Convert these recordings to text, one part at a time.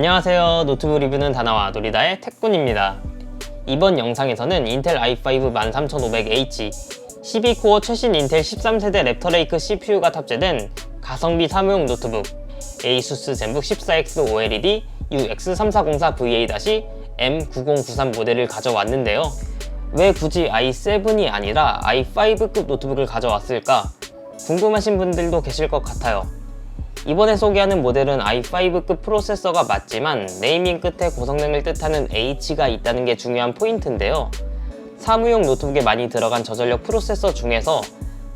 안녕하세요. 노트북 리뷰는 다나와 노리다의 태꾼입니다. 이번 영상에서는 인텔 i5 13500H 12코어 최신 인텔 13세대 랩터레이크 CPU가 탑재된 가성비 사무용 노트북 ASUS 젠북 14X OLED UX3404VA-M9093 모델을 가져왔는데요. 왜 굳이 i7이 아니라 i5급 노트북을 가져왔을까? 궁금하신 분들도 계실 것 같아요. 이번에 소개하는 모델은 i5급 프로세서가 맞지만 네이밍 끝에 고성능을 뜻하는 H가 있다는 게 중요한 포인트인데요. 사무용 노트북에 많이 들어간 저전력 프로세서 중에서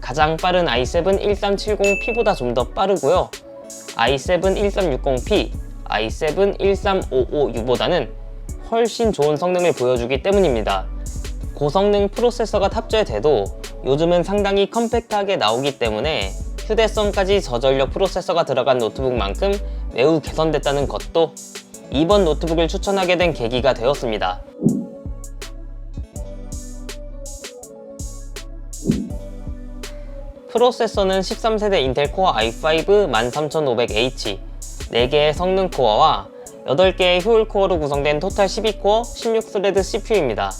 가장 빠른 i7 1370P보다 좀 더 빠르고요. i7 1360P, i7 1355U보다는 훨씬 좋은 성능을 보여주기 때문입니다. 고성능 프로세서가 탑재돼도 요즘은 상당히 컴팩트하게 나오기 때문에 휴대성까지 저전력 프로세서가 들어간 노트북만큼 매우 개선됐다는 것도 이번 노트북을 추천하게 된 계기가 되었습니다. 프로세서는 13세대 인텔 코어 i5 13500H 4개의 성능 코어와 8개의 효율 코어로 구성된 토탈 12코어 16스레드 CPU입니다.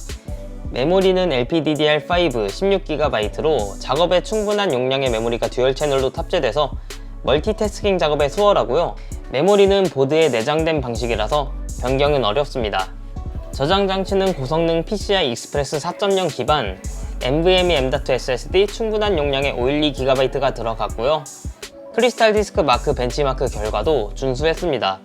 메모리는 LPDDR5 16GB로 작업에 충분한 용량의 메모리가 듀얼 채널로 탑재돼서 멀티태스킹 작업에 수월하고요. 메모리는 보드에 내장된 방식이라서 변경은 어렵습니다. 저장 장치는 고성능 PCI Express 4.0 기반 NVMe M.2 SSD 충분한 용량의 512GB가 들어갔고요. 크리스탈 디스크 마크 벤치마크 결과도 준수했습니다.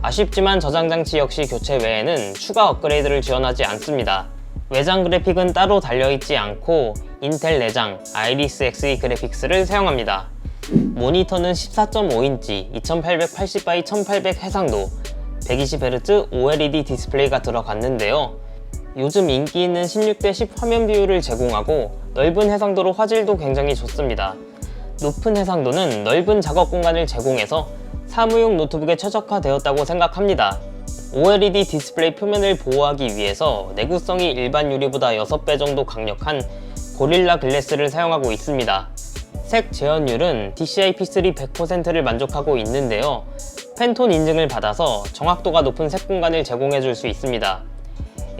아쉽지만 저장 장치 역시 교체 외에는 추가 업그레이드를 지원하지 않습니다. 외장 그래픽은 따로 달려있지 않고 인텔 내장 아이리스 Xe 그래픽스를 사용합니다. 모니터는 14.5인치 2880x 1800 해상도 120Hz OLED 디스플레이가 들어갔는데요. 요즘 인기 있는 16대 10 화면 비율을 제공하고 넓은 해상도로 화질도 굉장히 좋습니다. 높은 해상도는 넓은 작업 공간을 제공해서 사무용 노트북에 최적화되었다고 생각합니다. OLED 디스플레이 표면을 보호하기 위해서 내구성이 일반 유리보다 6배 정도 강력한 고릴라 글래스를 사용하고 있습니다. 색 재현율은 DCI P3 100%를 만족하고 있는데요. 팬톤 인증을 받아서 정확도가 높은 색 공간을 제공해 줄 수 있습니다.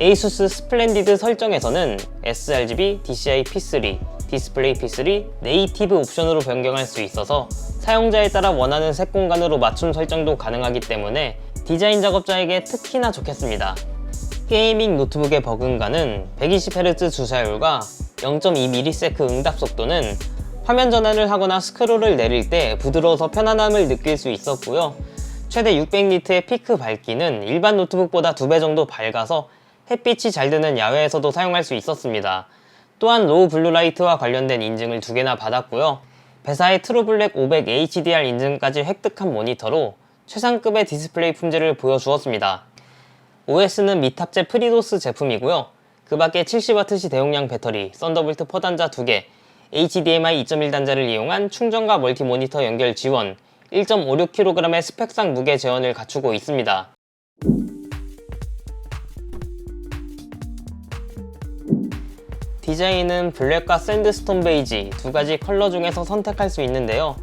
ASUS 스플렌디드 설정에서는 sRGB, DCI P3, 디스플레이 P3, 네이티브 옵션으로 변경할 수 있어서 사용자에 따라 원하는 색 공간으로 맞춤 설정도 가능하기 때문에 디자인 작업자에게 특히나 좋겠습니다. 게이밍 노트북의 버금가는 120Hz 주사율과 0.2ms 응답 속도는 화면 전환을 하거나 스크롤을 내릴 때 부드러워서 편안함을 느낄 수 있었고요. 최대 600니트의 피크 밝기는 일반 노트북보다 2배 정도 밝아서 햇빛이 잘 드는 야외에서도 사용할 수 있었습니다. 또한 로우 블루라이트와 관련된 인증을 두 개나 받았고요. 배사의 트루블랙 500 HDR 인증까지 획득한 모니터로 최상급의 디스플레이 품질을 보여주었습니다. OS는 미탑재 프리도스 제품이고요. 그 밖에 70W시 대용량 배터리, 썬더볼트 포단자 2개, HDMI 2.1 단자를 이용한 충전과 멀티 모니터 연결 지원, 1.56kg의 스펙상 무게 제원을 갖추고 있습니다. 디자인은 블랙과 샌드스톤 베이지 두 가지 컬러 중에서 선택할 수 있는데요.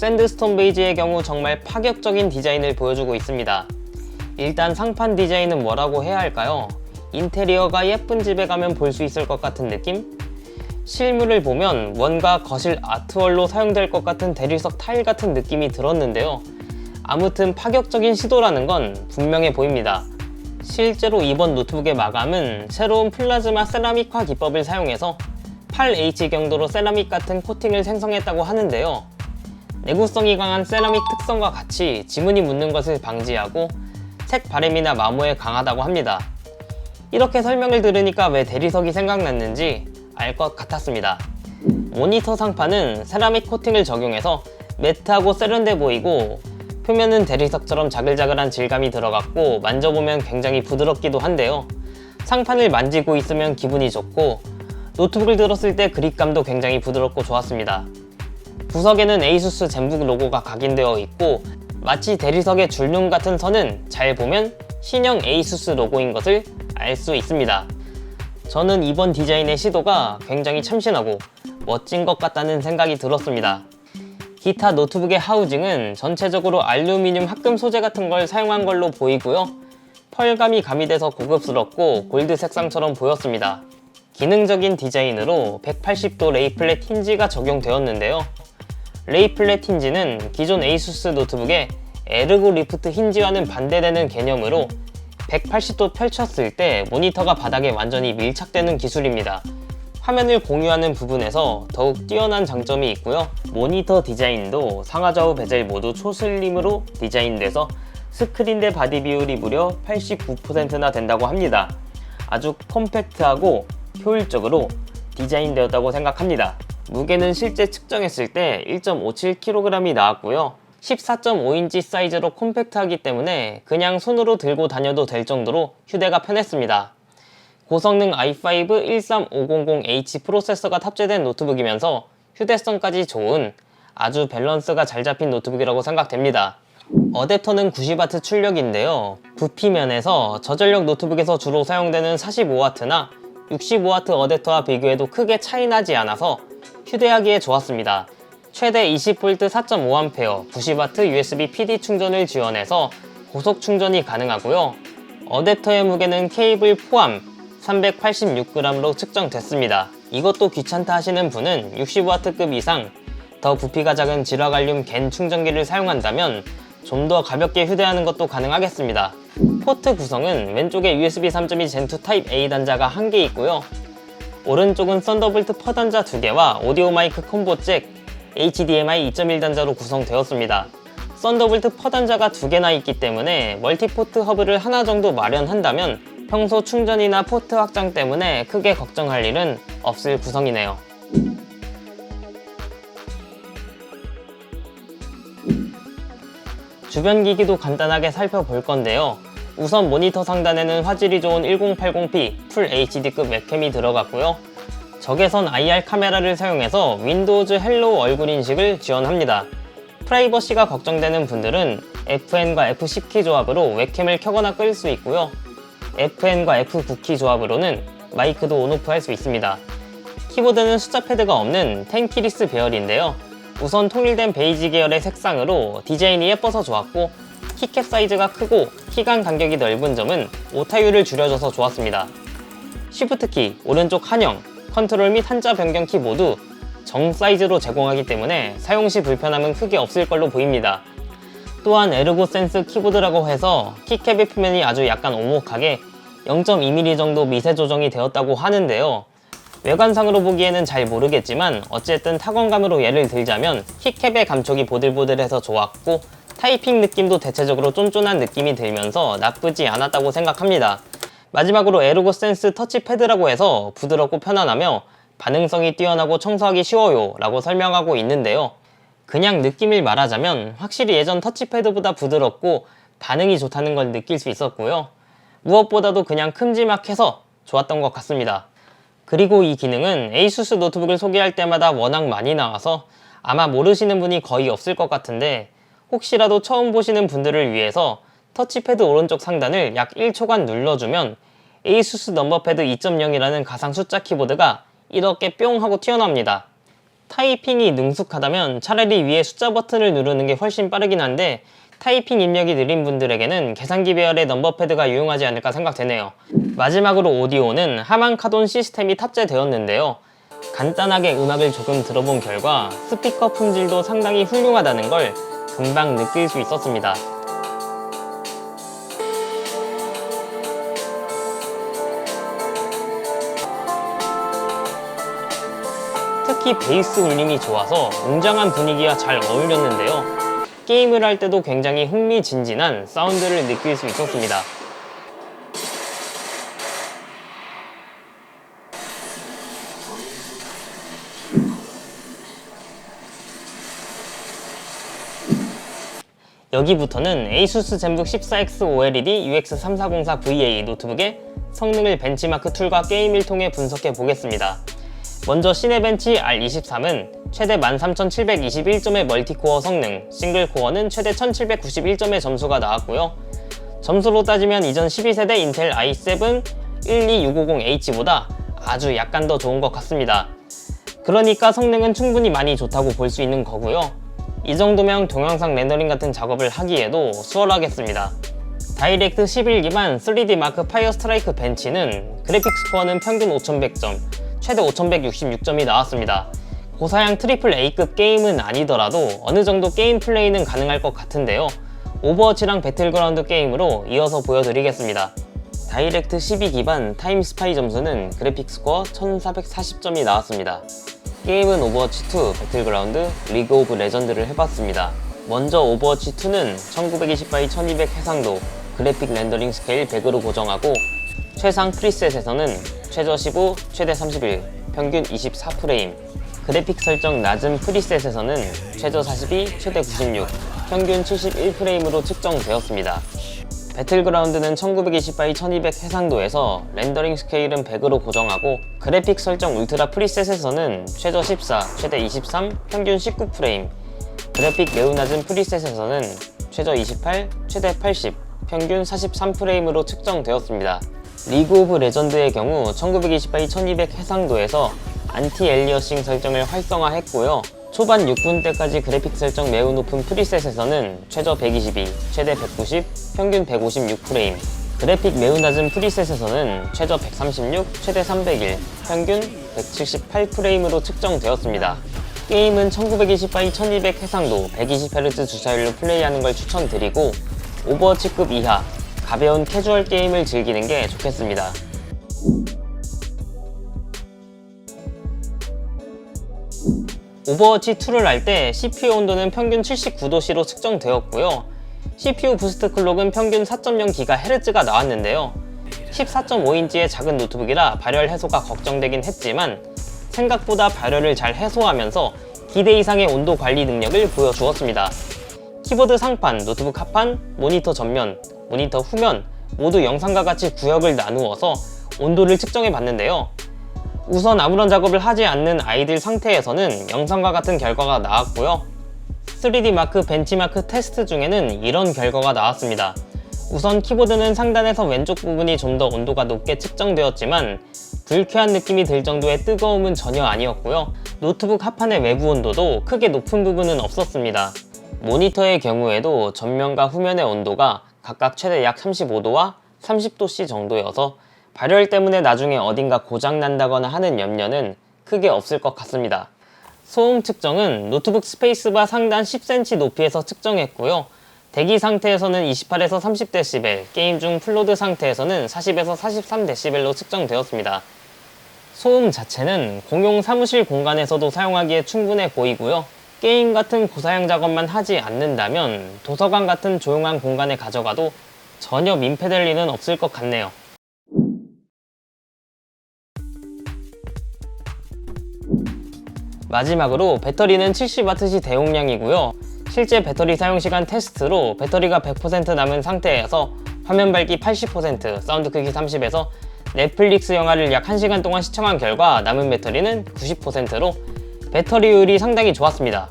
샌드스톤 베이지의 경우 정말 파격적인 디자인을 보여주고 있습니다. 일단 상판 디자인은 뭐라고 해야 할까요? 인테리어가 예쁜 집에 가면 볼 수 있을 것 같은 느낌? 실물을 보면 뭔가 거실 아트월로 사용될 것 같은 대리석 타일 같은 느낌이 들었는데요. 아무튼 파격적인 시도라는 건 분명해 보입니다. 실제로 이번 노트북의 마감은 새로운 플라즈마 세라믹화 기법을 사용해서 8H 경도로 세라믹 같은 코팅을 생성했다고 하는데요. 내구성이 강한 세라믹 특성과 같이 지문이 묻는 것을 방지하고 색 바램이나 마모에 강하다고 합니다. 이렇게 설명을 들으니까 왜 대리석이 생각났는지 알 것 같았습니다. 모니터 상판은 세라믹 코팅을 적용해서 매트하고 세련돼 보이고 표면은 대리석처럼 자글자글한 질감이 들어갔고 만져보면 굉장히 부드럽기도 한데요. 상판을 만지고 있으면 기분이 좋고 노트북을 들었을 때 그립감도 굉장히 부드럽고 좋았습니다. 구석에는 에이수스 젠북 로고가 각인되어 있고 마치 대리석의 줄눈 같은 선은 잘 보면 신형 에이수스 로고인 것을 알 수 있습니다. 저는 이번 디자인의 시도가 굉장히 참신하고 멋진 것 같다는 생각이 들었습니다. 기타 노트북의 하우징은 전체적으로 알루미늄 합금 소재 같은 걸 사용한 걸로 보이고요. 펄감이 가미돼서 고급스럽고 골드 색상처럼 보였습니다. 기능적인 디자인으로 180도 레이플렛 힌지가 적용되었는데요. 레이플렛 힌지는 기존 에이수스 노트북의 에르고 리프트 힌지와는 반대되는 개념으로 180도 펼쳤을 때 모니터가 바닥에 완전히 밀착되는 기술입니다. 화면을 공유하는 부분에서 더욱 뛰어난 장점이 있고요. 모니터 디자인도 상하좌우 베젤 모두 초슬림으로 디자인돼서 스크린 대 바디 비율이 무려 89%나 된다고 합니다. 아주 컴팩트하고 효율적으로 디자인되었다고 생각합니다. 무게는 실제 측정했을 때 1.57kg이 나왔고요. 14.5인치 사이즈로 콤팩트하기 때문에 그냥 손으로 들고 다녀도 될 정도로 휴대가 편했습니다. 고성능 i5 13500H 프로세서가 탑재된 노트북이면서 휴대성까지 좋은 아주 밸런스가 잘 잡힌 노트북이라고 생각됩니다. 어댑터는 90W 출력인데요. 부피 면에서 저전력 노트북에서 주로 사용되는 45W나 65W 어댑터와 비교해도 크게 차이나지 않아서 휴대하기에 좋았습니다. 최대 20V 4.5A 90W USB PD 충전을 지원해서 고속 충전이 가능하고요. 어댑터의 무게는 케이블 포함 386g으로 측정됐습니다. 이것도 귀찮다 하시는 분은 60W급 이상 더 부피가 작은 질화갈륨 겐 충전기를 사용한다면 좀 더 가볍게 휴대하는 것도 가능하겠습니다. 포트 구성은 왼쪽에 USB 3.2 Gen2 타입 A 단자가 한 개 있고요. 오른쪽은 썬더볼트 퍼 단자 2개와 오디오 마이크 콤보 잭 HDMI 2.1 단자로 구성되었습니다. 썬더볼트 퍼 단자가 두 개나 있기 때문에 멀티포트 허브를 하나 정도 마련한다면 평소 충전이나 포트 확장 때문에 크게 걱정할 일은 없을 구성이네요. 주변 기기도 간단하게 살펴볼 건데요. 우선 모니터 상단에는 화질이 좋은 1080p 풀 HD급 웹캠이 들어갔고요. 적외선 IR 카메라를 사용해서 윈도우즈 헬로우 얼굴 인식을 지원합니다. 프라이버시가 걱정되는 분들은 FN과 F10키 조합으로 웹캠을 켜거나 끌 수 있고요. FN과 F9키 조합으로는 마이크도 온오프 할 수 있습니다. 키보드는 숫자 패드가 없는 텐키리스 배열인데요. 우선 통일된 베이지 계열의 색상으로 디자인이 예뻐서 좋았고 키캡 사이즈가 크고 키간 간격이 넓은 점은 오타율을 줄여줘서 좋았습니다. 쉬프트키, 오른쪽 한영, 컨트롤 및 한자 변경 키 모두 정 사이즈로 제공하기 때문에 사용 시 불편함은 크게 없을 걸로 보입니다. 또한 에르고 센스 키보드라고 해서 키캡의 표면이 아주 약간 오목하게 0.2mm 정도 미세 조정이 되었다고 하는데요. 외관상으로 보기에는 잘 모르겠지만 어쨌든 타건감으로 예를 들자면 키캡의 감촉이 보들보들해서 좋았고 타이핑 느낌도 대체적으로 쫀쫀한 느낌이 들면서 나쁘지 않았다고 생각합니다. 마지막으로 에르고 센스 터치패드라고 해서 부드럽고 편안하며 반응성이 뛰어나고 청소하기 쉬워요 라고 설명하고 있는데요. 그냥 느낌을 말하자면 확실히 예전 터치패드보다 부드럽고 반응이 좋다는 걸 느낄 수 있었고요. 무엇보다도 그냥 큼지막해서 좋았던 것 같습니다. 그리고 이 기능은 에이수스 노트북을 소개할 때마다 워낙 많이 나와서 아마 모르시는 분이 거의 없을 것 같은데 혹시라도 처음 보시는 분들을 위해서 터치패드 오른쪽 상단을 약 1초간 눌러주면 에이수스 넘버패드 2.0이라는 가상 숫자 키보드가 이렇게 뿅 하고 튀어나옵니다. 타이핑이 능숙하다면 차라리 위에 숫자 버튼을 누르는 게 훨씬 빠르긴 한데 타이핑 입력이 느린 분들에게는 계산기 배열의 넘버패드가 유용하지 않을까 생각되네요. 마지막으로 오디오는 하만 카돈 시스템이 탑재되었는데요. 간단하게 음악을 조금 들어본 결과 스피커 품질도 상당히 훌륭하다는 걸 금방 느낄 수 있었습니다. 특히 베이스 울림이 좋아서 웅장한 분위기와 잘 어울렸는데요. 게임을 할 때도 굉장히 흥미진진한 사운드를 느낄 수 있었습니다. 여기부터는 ASUS 젠북 14X OLED UX3404VA 노트북의 성능을 벤치마크 툴과 게임을 통해 분석해 보겠습니다. 먼저 시네벤치 R23은 최대 13721점의 멀티코어 성능, 싱글코어는 최대 1791점의 점수가 나왔고요. 점수로 따지면 이전 12세대 인텔 i7 12650H보다 아주 약간 더 좋은 것 같습니다. 그러니까 성능은 충분히 많이 좋다고 볼 수 있는 거고요. 이 정도면 동영상 렌더링 같은 작업을 하기에도 수월하겠습니다. 다이렉트 11 기반 3D 마크 파이어 스트라이크 벤치는 그래픽 스코어는 평균 5100점, 최대 5166점이 나왔습니다. 고사양 트리플 A급 게임은 아니더라도 어느 정도 게임 플레이는 가능할 것 같은데요. 오버워치랑 배틀그라운드 게임으로 이어서 보여드리겠습니다. 다이렉트 12 기반 타임 스파이 점수는 그래픽 스코어 1440점이 나왔습니다. 게임은 오버워치2, 배틀그라운드, 리그 오브 레전드를 해봤습니다. 먼저 오버워치2는 1920x 1200 해상도, 그래픽 렌더링 스케일 100으로 고정하고 최상 프리셋에서는 최저 15, 최대 31, 평균 24프레임 그래픽 설정 낮은 프리셋에서는 최저 42, 최대 96, 평균 71프레임으로 측정되었습니다. 배틀그라운드는 1920x 1200 해상도에서 렌더링 스케일은 100으로 고정하고 그래픽 설정 울트라 프리셋에서는 최저 14, 최대 23, 평균 19프레임 그래픽 매우 낮은 프리셋에서는 최저 28, 최대 80, 평균 43프레임으로 측정되었습니다. 리그 오브 레전드의 경우 1920x 1200 해상도에서 안티 엘리어싱 설정을 활성화했고요. 초반 6분 때까지 그래픽 설정 매우 높은 프리셋에서는 최저 122, 최대 190, 평균 156프레임 그래픽 매우 낮은 프리셋에서는 최저 136, 최대 301, 평균 178프레임으로 측정되었습니다. 게임은 1920x 1200 해상도 120Hz 주사율로 플레이하는 걸 추천드리고 오버워치급 이하 가벼운 캐주얼 게임을 즐기는 게 좋겠습니다. 오버워치 2를 할 때 CPU 온도는 평균 79도씨로 측정되었고요. CPU 부스트 클록은 평균 4.0GHz가 나왔는데요. 14.5인치의 작은 노트북이라 발열 해소가 걱정되긴 했지만 생각보다 발열을 잘 해소하면서 기대 이상의 온도 관리 능력을 보여주었습니다. 키보드 상판, 노트북 하판, 모니터 전면, 모니터 후면 모두 영상과 같이 구역을 나누어서 온도를 측정해 봤는데요. 우선 아무런 작업을 하지 않는 아이들 상태에서는 영상과 같은 결과가 나왔고요. 3D 마크 벤치마크 테스트 중에는 이런 결과가 나왔습니다. 우선 키보드는 상단에서 왼쪽 부분이 좀 더 온도가 높게 측정되었지만 불쾌한 느낌이 들 정도의 뜨거움은 전혀 아니었고요. 노트북 하판의 외부 온도도 크게 높은 부분은 없었습니다. 모니터의 경우에도 전면과 후면의 온도가 각각 최대 약 35도와 30도씨 정도여서 발열 때문에 나중에 어딘가 고장 난다거나 하는 염려는 크게 없을 것 같습니다. 소음 측정은 노트북 스페이스바 상단 10cm 높이에서 측정했고요. 대기 상태에서는 28에서 30dB, 게임 중 플로드 상태에서는 40에서 43dB로 측정되었습니다. 소음 자체는 공용 사무실 공간에서도 사용하기에 충분해 보이고요. 게임 같은 고사양 작업만 하지 않는다면 도서관 같은 조용한 공간에 가져가도 전혀 민폐될 일은 없을 것 같네요. 마지막으로 배터리는 70W시 대용량이고요. 실제 배터리 사용시간 테스트로 배터리가 100% 남은 상태에서 화면 밝기 80%, 사운드 크기 30에서 넷플릭스 영화를 약 1시간 동안 시청한 결과 남은 배터리는 90%로 배터리율이 상당히 좋았습니다.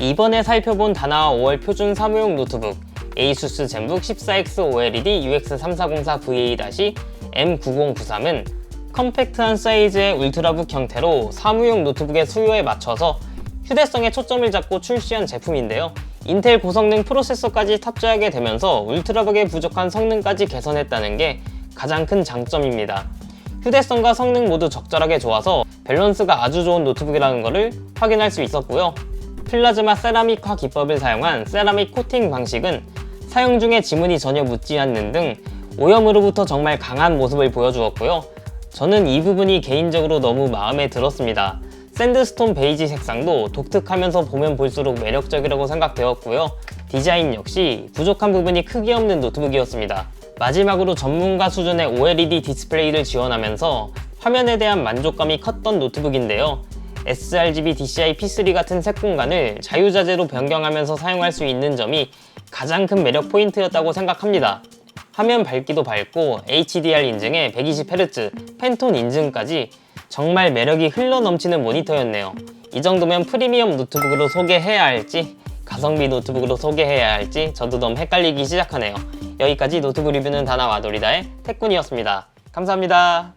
이번에 살펴본 다나와 5월 표준 사무용 노트북 ASUS 젠북 14X OLED UX3404VA-M9093은 컴팩트한 사이즈의 울트라북 형태로 사무용 노트북의 수요에 맞춰서 휴대성에 초점을 잡고 출시한 제품인데요. 인텔 고성능 프로세서까지 탑재하게 되면서 울트라북의 부족한 성능까지 개선했다는 게 가장 큰 장점입니다. 휴대성과 성능 모두 적절하게 좋아서 밸런스가 아주 좋은 노트북이라는 것을 확인할 수 있었고요. 플라즈마 세라믹화 기법을 사용한 세라믹 코팅 방식은 사용 중에 지문이 전혀 묻지 않는 등 오염으로부터 정말 강한 모습을 보여주었고요. 저는 이 부분이 개인적으로 너무 마음에 들었습니다. 샌드스톤 베이지 색상도 독특하면서 보면 볼수록 매력적이라고 생각되었고요. 디자인 역시 부족한 부분이 크게 없는 노트북이었습니다. 마지막으로 전문가 수준의 OLED 디스플레이를 지원하면서 화면에 대한 만족감이 컸던 노트북인데요. sRGB DCI P3 같은 색 공간을 자유자재로 변경하면서 사용할 수 있는 점이 가장 큰 매력 포인트였다고 생각합니다. 화면 밝기도 밝고 HDR 인증에 120Hz, 팬톤 인증까지 정말 매력이 흘러넘치는 모니터였네요. 이 정도면 프리미엄 노트북으로 소개해야 할지 가성비 노트북으로 소개해야 할지 저도 너무 헷갈리기 시작하네요. 여기까지 노트북 리뷰는 다나와 도리다의 태꾼이었습니다. 감사합니다.